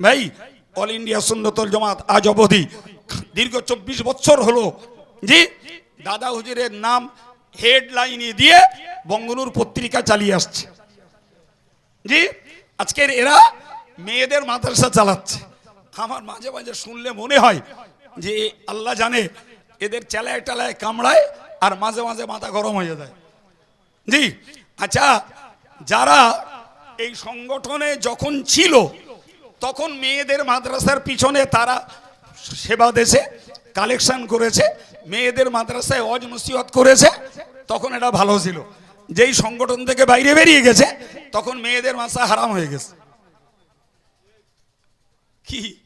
ভাই all India সুন্নতল জমাত আজ অবধি দীর্ঘ চব্বিশ বছর হলো জি, দাদা হুজুরের নাম হেডলাইনে দিয়ে বঙ্গনুর পত্রিকা চালিয়ে আসছে। জি, আজকের এরা মেয়েদের মাদ্রাসা চালাচ্ছে। আমার মাঝে মাঝে শুনলে মনে হয় যে আল্লাহ জানে এদের চেলায় টেলায় কামড়ায় আর মাঝে মাঝে মাথা গরম হয়ে যায়। জি আচ্ছা যারা এই সংগঠনে যখন ছিল তখন মেয়েদের মাদ্রাসার পিছনে তারা সেবা দেশে কালেকশন করেছে, মেয়েদের মাদ্রাসায় অজ নসিহত করেছে, তখন এটা ভালো ছিল। যেই সংগঠন থেকে বাইরে বেরিয়ে গেছে, তখন মেয়েদের মাসা হারাম হয়ে গেছে। কি?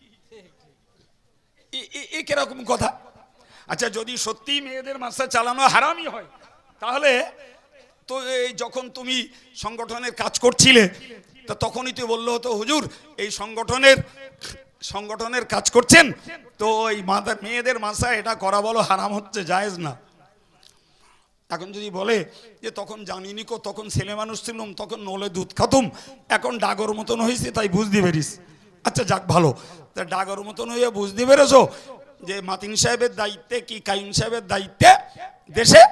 এ- কীরকম কথা? আচ্ছা যদি সত্যি মেয়েদের মাসা চালানো হারামই হয়, তাহলে তো যখন তুমি সংগঠনের কাজ করছিলে তা তখনই তুই বলল তো, হুজুর, এই সংগঠনের সংগঠনের কাজ করছেন? তো এই মাথা মেয়েদের মাসা এটা করা বলো, হারাম হচ্ছে, জায়েজ না। এখন যদি বলে যে, তখন জানিনি কো, তখন ছেলে মানুষ ছিলাম, তখন নলে দুধ খাতুম, এখন ডাগর মতন হয়েছে তাই বুঝতে পেরিস। আচ্ছা যাক, ভালো। তা ডাগর মতন হয়ে বুঝতে পেরেছ যে, মাতিন সাহেবের দায়িত্বে কি কাইম সাহেবের দায়িত্বে দেশে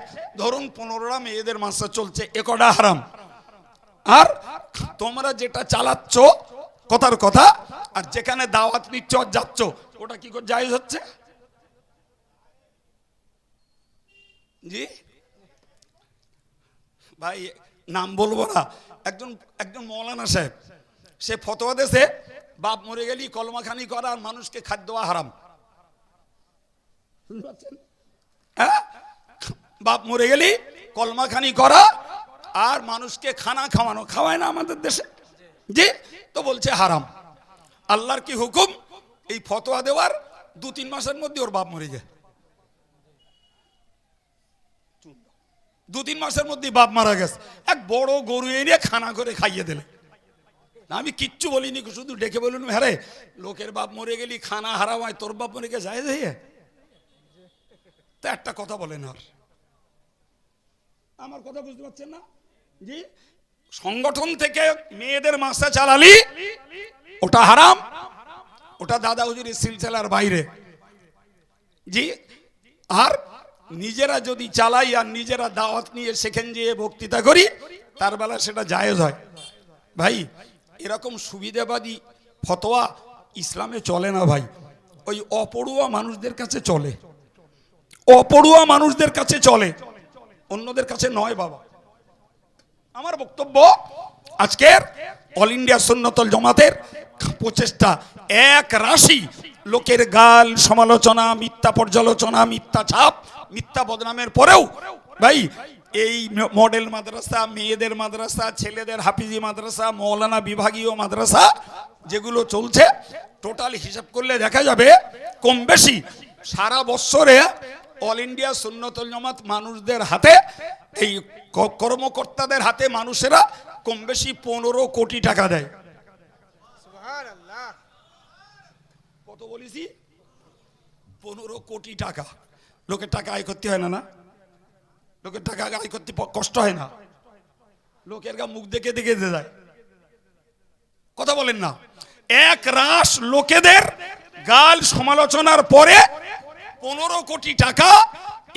ধরুন পনেরোটা মেয়েদের মাসা চলছে, একটা হারাম। আর তোমরা যেটা চালাচ্ছ, কথার কথা, আর যেখানে দাওয়াত নিচ্ছ আর যাচ্ছ, ওটা কি করে জায়েজ হচ্ছে জি ভাই, নাম বলব না একজন একজন মৌলানা সাহেব, সে ফতোয়া দেশে বাপ মরে গেলি, কলমাখানি করা আর মানুষকে খাদ্য দেওয়া হারাম? হ্যাঁ? বাপ মরে গেলি, কলমাখানি করা আর মানুষকে খানা খাওয়ানো, খাওয়ায় না আমাদের দেশে? যে তো বলছে হারাম। আল্লাহর কি হুকুম? এই ফতোয়া দেওয়ার দু তিন মাসের মধ্যে ওর বাপ মরে যায়। দু তিন মাসের মধ্যে বাপ মারা গেছে। এক বড় গরু এনে খানা করে খাইয়ে দিলে। আমি কিচ্ছু বলিনি, শুধু ডেকে বলুন হ্যাঁ লোকের বাপ মরে গেলি, খানা হারামায় তোর বাপ মরে গেছে যায় যাইয়ে তা একটা কথা বলেন আর। আমার কথা বুঝতে পারছেন না? জি। সংগঠন থেকে মেয়েদের মাসা চালালি, ওটা হারাম, ওটা দাদা হুজুরের সিলসিলার বাইরে। জি, আর নিজেরা যদি চালাই আর নিজেরা দাওয়াত নিয়ে সেখান যেয়ে বক্তৃতা করি, তার বেলা সেটা জায়েজ হয়। ভাই, এরকম সুবিধাবাদী ফতোয়া ইসলামে চলে না ভাই। ওই অপড়ুয়া মানুষদের কাছে চলে। অপড়ুয়া মানুষদের কাছে চলে। অন্যদের কাছে নয় বাবা। আমার বক্তব্য আজকের অল ইন্ডিয়া সুন্নতল জমাতের প্রচেষ্টা। এক রাশি, লোকের গাল, সমালোচনা, মিথ্যা পর্যালোচনা, মিথ্যা ছাপ, মিথ্যা বদনামের পরেও, ভাই, এই মডেল মাদ্রাসা, মেয়েদের মাদ্রাসা, ছেলেদের হাফিজি মাদ্রাসা, মৌলানা বিভাগীয় মাদ্রাসা, যেগুলো চলছে টোটাল হিসাব করলে দেখা যাবে কম বেশি সারা বৎসরে অল ইন্ডিয়া সুন্নতল জমাত মানুষদের হাতে এই কর্মকর্তাদের হাতে মানুষেরা কম বেশি পনেরো কোটি টাকা দেয়। কত বলেছি? পনেরো কোটি টাকা। লোকের টাকা আয় করতে হয় না না? লোকের টাকা আয় করতে কষ্ট হয় না? লোকের গা মুখ দেখে দেখে দিয়ে যায় কথা বলেন না। এক রাস লোকেদের গাল সমালোচনার পরে পনেরো কোটি টাকা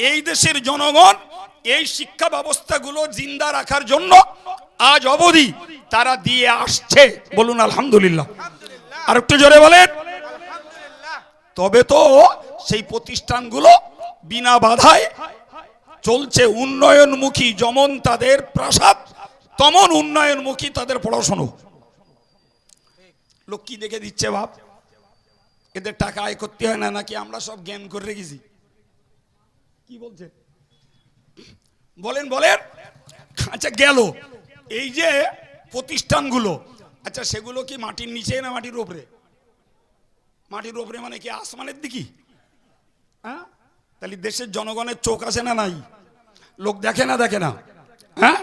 এই দেশের জনগণ এই শিক্ষা ব্যবস্থাগুলো জিন্দা রাখার জন্য আজ অবধি তারা দিয়ে আসছে। বলুন আলহামদুলিল্লাহ। আর একটু জোরে বলেন। তবে তো সেই প্রতিষ্ঠানগুলো বিনা বাধায় চলছে। উন্নয়নমুখী যেমন তাদের প্রাসাদ তেমন উন্নয়নমুখী তাদের পড়াশোনা। লোক কি দেখে দিচ্ছে বাপ এদের টাকা আয় করতে হয় না, নাকি আমরা সব জ্ঞান করে রেখেছি? কি বলছে? বলেন বলেন। আচ্ছা গেল। এই যে প্রতিষ্ঠানগুলো আচ্ছা সেগুলো কি মাটির নিচে না মাটির উপরে? মাটির উপরে মানে কি আসমানের দিকে? হ্যাঁ? তাহলে দেশের জনগণের চোখ আছে না নাই? লোক দেখে না দেখে না? হ্যাঁ?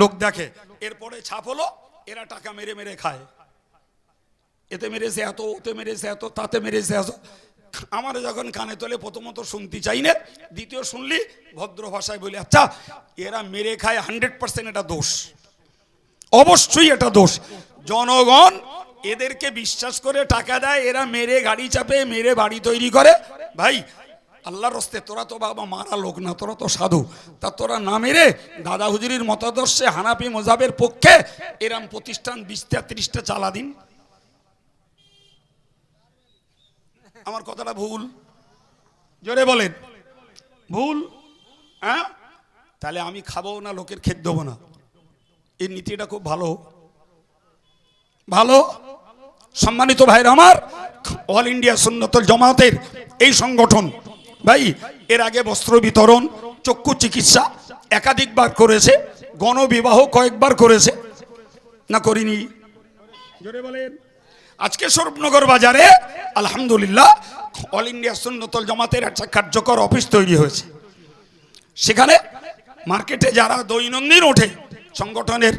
লোক দেখে। এরপরে ছাপ হলো, এরা টাকা মেরে মেরে খায়। এতে মেরেছে এত, ওতে মেরেছে এত, তাতে মেরেছে এত। আমার যখন কানে তোলে প্রথমত শুনতে চাই না, দ্বিতীয় শুনলি ভদ্র ভাষায় বলি আচ্ছা এরা মেরে খায় হান্ড্রেড পার্সেন্ট এটা দোষ। অবশ্যই এটা দোষ। জনগণ এদেরকে বিশ্বাস করে টাকা দেয়, এরা মেরে গাড়ি চাপে, মেরে বাড়ি তৈরি করে। ভাই, আল্লাহর রস্তে তোরা তো বাবা মারা লোক না, তোরা তো সাধু। তা তোরা না মেরে দাদা হুজুরির মতাদর্শে হানাপি মজাবের পক্ষে এরম প্রতিষ্ঠান বিশটা, ত্রিশটা চালা দিন। আমার কথাটা ভুল? জোরে বলেন। ভুল? হ্যাঁ? তাহলে আমি খাব না, লোকের খেত দেবো না। এই নীতিটা খুব ভালো। ভালো? সম্মানিত ভাইরা আমার, অল ইন্ডিয়া সুন্নতল জামাতের এই সংগঠন, ভাই, এর আগে বস্ত্র বিতরণ, চক্ষু চিকিৎসা একাধিকবার করেছে, গণবিবাহ কয়েকবার করেছে। না করিনি। জোরে বলেন। আজকে স্বরূপনগর বাজারে, আলহামদুলিল্লাহ অল ইন্ডিয়া সুন্নতল জামাতের একটা কার্যকর অফিস তৈরি হয়েছে। সেখানে মার্কেটে যারা দৈনন্দিন ওঠে, সংগঠনের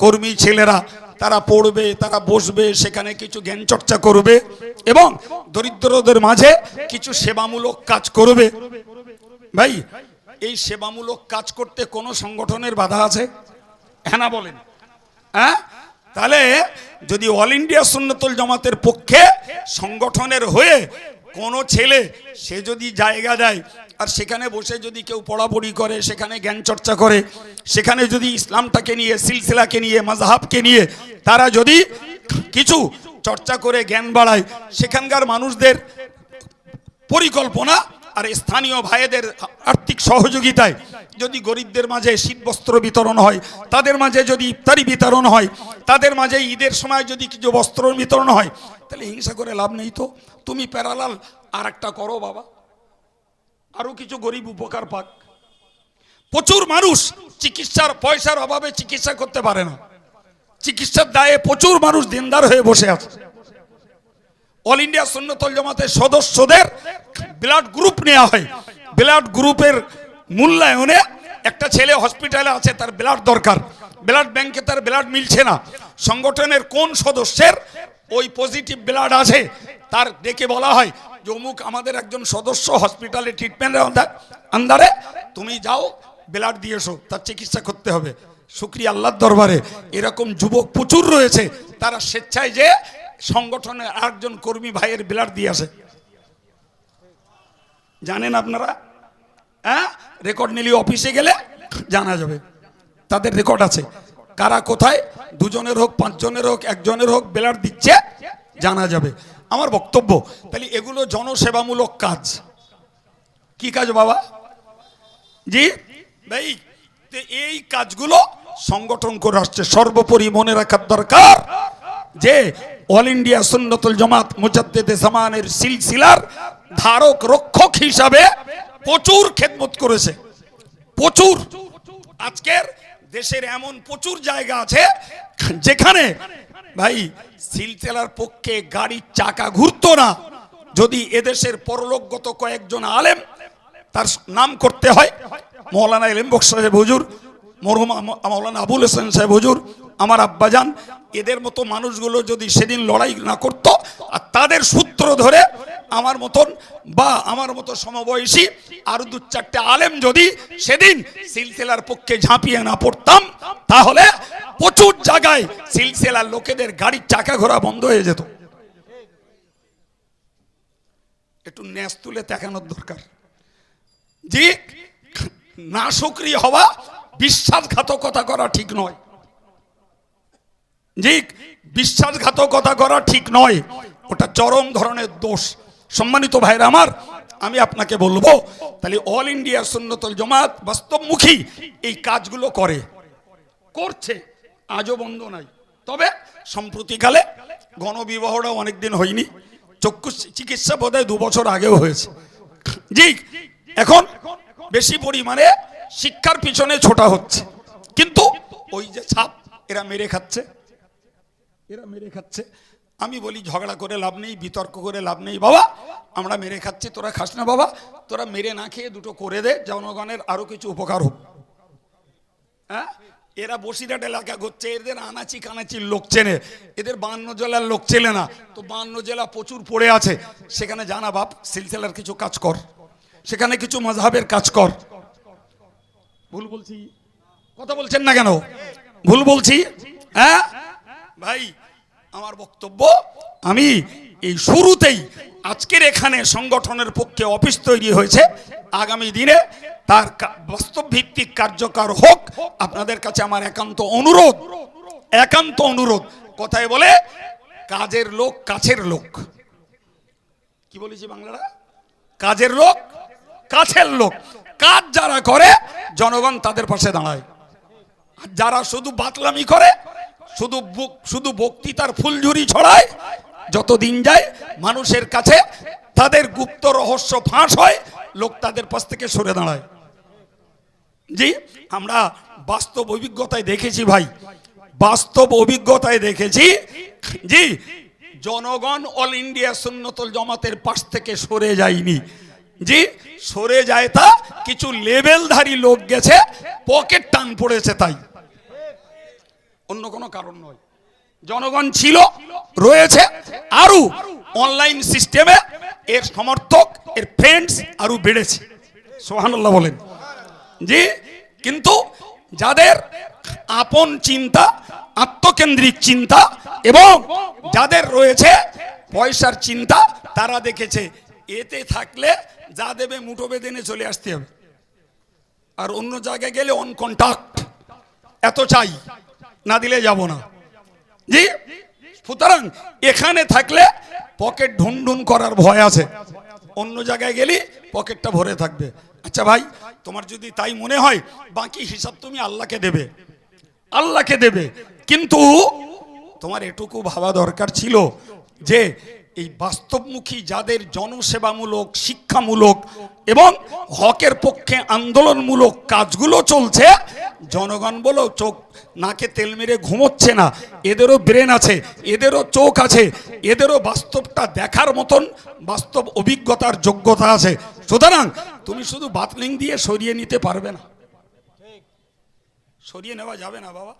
কর্মী ছেলেরা, তারা পড়বে, তারা বসবে, সেখানে কিছু জ্ঞান চর্চা করবে এবং দরিদ্রদের মাঝে কিছু সেবামূলক কাজ করবে। ভাই, এই সেবামূলক কাজ করতে কোনো সংগঠনের বাধা আছে? হ্যাঁ না বলেন। হ্যাঁ? তাহলে যদি অল ইন্ডিয়া সুন্নতল জামাতের পক্ষে সংগঠনের হয়ে কোনো ছেলে, সে যদি জায়গা দেয়, আর সেখানে বসে যদি কেউ পড়াপড়ি করে, সেখানে জ্ঞান চর্চা করে, সেখানে যদি ইসলামটাকে নিয়ে, সিলসিলাকে নিয়ে মাজাহাবকে নিয়ে, তারা যদি কিছু চর্চা করে, জ্ঞান বাড়ায়, সেখানকার মানুষদের পরিকল্পনা আর স্থানীয় ভাইদের আর্থিক সহযোগিতায় যদি গরিবদের মাঝে শীতবস্ত্র বিতরণ হয়, তাদের মাঝে যদি ইফতারি বিতরণ হয়, তাদের মাঝে ঈদের সময় যদি কিছু বস্ত্র বিতরণ হয়, তাহলে হিংসা করে লাভ নেই তো। তুমি প্যারালাল আর একটা করো বাবা। আরও কিছু গরিব উপকার পাক। প্রচুর মানুষ চিকিৎসার পয়সার অভাবে চিকিৎসা করতে পারে না। চিকিৎসার দায়ে প্রচুর মানুষ দিনদার হয়ে বসে আছে। অল ইন্ডিয়া সুন্নতল জামাতের সদস্যদের ব্লাড গ্রুপ নেওয়া হয়। ব্লাড গ্রুপের মূল্যায়নে একটা ছেলে হসপিটালে আছে, তার ব্লাড দরকার। ব্লাড ব্যাংকে তার ব্লাড মিলছে না। সংগঠনের কোন সদস্যের ওই পজিটিভ ব্লাড আছে, তার দেখে বলা হয় যে, অমুক আমাদের একজন সদস্য হসপিটালে ট্রিটমেন্টের আন্দারে তুমি যাও ব্লাড দিয়ে এসো, তার চিকিৎসা করতে হবে। শুক্রিয়া আল্লাহর দরবারে। এরকম যুবক প্রচুর রয়েছে, তারা স্বেচ্ছায় যে সংগঠনের আরেকজন কর্মী ভাইয়ের ব্লাড দিয়ে আসে জানেন আপনারা? হ্যাঁ? রেকর্ড নিলে অফিসে গেলে জানা যাবে। তাদের রেকর্ড আছে। কারা কোথায়? দুজনের হোক, পাঁচজনের হোক, একজনের হোক ব্লাড দিচ্ছে, জানা যাবে। আমার বক্তব্য, তাহলে এগুলো জনসেবামূলক কাজ। কি কাজ বাবা? জি? ভাই এই কাজগুলো সংগঠন করে আসছে। সর্বোপরি মনে রাখার দরকার। যে অল ইন্ডিয়া সুন্নতুল জমাত মুজাদ্দেদে জামানের সিলসিলার ধারক রক্ষক হিসাবে প্রচুর খেদমত করেছে। প্রচুর। আজকের দেশের এমন প্রচুর জায়গা আছে, যেখানে ভাই সিলসিলার পক্ষে গাড়ির চাকা ঘুরতো না। যদি এদেশের পরলোকগত কয়েকজন আলেম তার নাম করতে হয়, মৌলানা এলিম বক্স সাহেব, হুজুর মরহুম মৌলানা আবুল হোসেন সাহেব, হুজুর, আমার আব্বাজান, এদের মতো মানুষগুলো যদি সেদিন লড়াই না করত আর তাদের সূত্র ধরে আমার মতন বা আমার মতো সমবয়সী আরও দু চারটে আলেম যদি সেদিন সিলসিলার পক্ষে ঝাঁপিয়ে না পড়তাম, তাহলে প্রচুর জায়গায় সিলসিলার লোকেদের গাড়ির চাকা ঘোরা বন্ধ হয়ে যেত। একটু ন্যাস তুলে দেখানোর দরকার। জি, না সক্রিয় হওয়া বিশ্বাসঘাতকতা করা ঠিক নয়। জি বিশ্বাসঘাতকতা করা ঠিক নয়। ওটা চরম ধরনের দোষ। সম্মানিত ভাইরা আমার, আমি আপনাকে বলব, তাহলে অল ইন্ডিয়া সুন্নতল জমাত বাস্তবমুখী এই কাজগুলো করে। করছে, আজও বন্ধ নাই। তবে সম্প্রতিকালে গণবিবাহটা অনেকদিন হয়নি। চক্ষু চিকিৎসা বোধহয় দু বছর আগেও হয়েছে। জি এখন বেশি পরিমাণে শিক্ষার পিছনে ছোটা হচ্ছে। কিন্তু ওই যে ছাপ এরা মেরে খাচ্ছে। এরা মেরে খাচ্ছে। আমি বলি, ঝগড়া করে লাভ নেই, বিতর্ক করে লাভ নেই, বাবা। আমরা মেরে খাচ্ছি, তোরা খাস না, বাবা। তোরা মেরে না খেয়ে দুটো করে দে, জনগণের আরও কিছু উপকার হোক। হ্যাঁ? এরা বসিরহাট এলাকা ঘুরছে, এদের আনাচি কানাচির লোক চেনে। এদের বান্ন জেলার লোক চেনে না। তো বান্ন জেলা প্রচুর পড়ে আছে। সেখানে জানা বাপ, সিলসিলার কিছু কাজ কর। সেখানে কিছু মজাহের কাজ কর। ভুল বলছি। কথা বলছেন না কেন? ভুল বলছি। হ্যাঁ? ভাই, আমার বক্তব্য, আমি এই শুরুতেই আজকের এখানে সংগঠনের পক্ষে অফিস তৈরি হয়েছে। আগামী দিনে তার বাস্তব ভিত্তিক কার্যকর হোক, আপনাদের কাছে আমার একান্ত অনুরোধ একান্ত অনুরোধ। কথায় বলে, কাজের লোক কাছের লোক। কি বলেছি বাংলাটা কাজের লোক কাছের লোক। কাজ যারা করে, জনগণ তাদের পাশে দাঁড়ায়। যারা শুধু বাতলামি করে, শুধু শুধু বক্তৃতার ফুলঝুরি ছড়ায়, যতদিন যায় মানুষের কাছে তাদের গুপ্ত রহস্য ফাঁস হয়, লোক তাদের পাশ থেকে সরে দাঁড়ায়। জি, আমরা বাস্তব অভিজ্ঞতায় দেখেছি ভাই। বাস্তব অভিজ্ঞতায় দেখেছি, জি, জনগণ অল ইন্ডিয়া সুন্নতল জমাতের পাশ থেকে সরে যায়নি। জি, সরে যায় তা, কিছু লেভেলধারী লোক গেছে, পকেট টান পড়েছে তাই। অন্য কোনো কারণ নয়। জনগণ ছিল, রয়েছে আরও অনলাইন সিস্টেমে এর সমর্থক, এর ফ্রেন্ডস আরও বেড়েছে। সোহানুল্লাহ বলেন। জি, কিন্তু যাদের আপন চিন্তা, আত্মকেন্দ্রিক চিন্তা এবং যাদের রয়েছে পয়সার চিন্তা, তারা দেখেছে, এতে থাকলে যা দেবে মুঠো বেঁধে নিয়ে চলে আসতে হবে। আর অন্য জায়গায় গেলে অন কন্টাক্ট এত চাই। না দিলে যাব না। জি? সুতরাং এখানে থাকলে পকেট ঢুনঢুন করার ভয় আছে। অন্য জায়গায় গেলে পকেটটা ভরে থাকবে। আচ্ছা ভাই, তোমার যদি তাই মনে হয়, বাকি হিসাব তুমি আল্লাহকে দেবে। আল্লাহকে দেবে। কিন্তু তোমার এটুকু ভাবা দরকার ছিল যে এই বাস্তবমুখী যাদের জনসেবামূলক, শিক্ষামূলক এবং হকের পক্ষে আন্দোলনমূলক কাজগুলো চলছে, জনগণ বলো চোখ নাকে তেল মেরে ঘুমোচ্ছে না, এদেরও ব্রেন আছে, এদেরও চোখ আছে, এদেরও বাস্তবটা দেখার মতন বাস্তব অভিজ্ঞতার যোগ্যতা আছে। সুতরাং তুমি শুধু বাতলিং দিয়ে সরিয়ে নিতে পারবে না। সরিয়ে নেওয়া যাবে না বাবা।